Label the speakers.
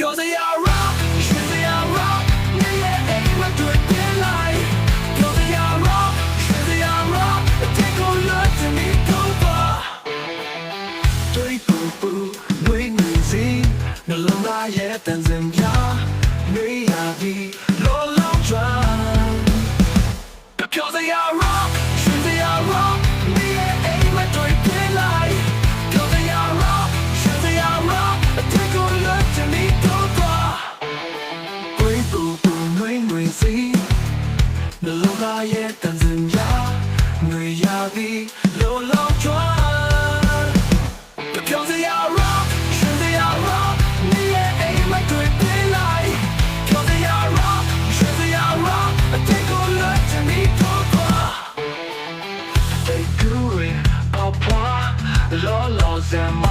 Speaker 1: ပြောစရာ rock ရွှေစရာ rock နေရဲ့အိမ်မှာတွေ့တယ်လိုက်ပြောစရာ rock ရွှေစရာ rock take a look to me over တွေ့ပူပူငွေငွေစီနှလုံးသားရဲ့တန်စင်ပြနေရပြီ လောကရဲ့တန်စင်ရာငွေရသည်လောလောကျွမ်းပြောစရာ rock ရှင်စရာ rock နေရဲ့အိမ်မတွေ့ပြလိုက်ပြောစရာ rock ရှင်စရာ rock အတိတ်ကိုလွတ်ချင်ပြီးတော့ကွာ They do it, papa. Lolo's and my lap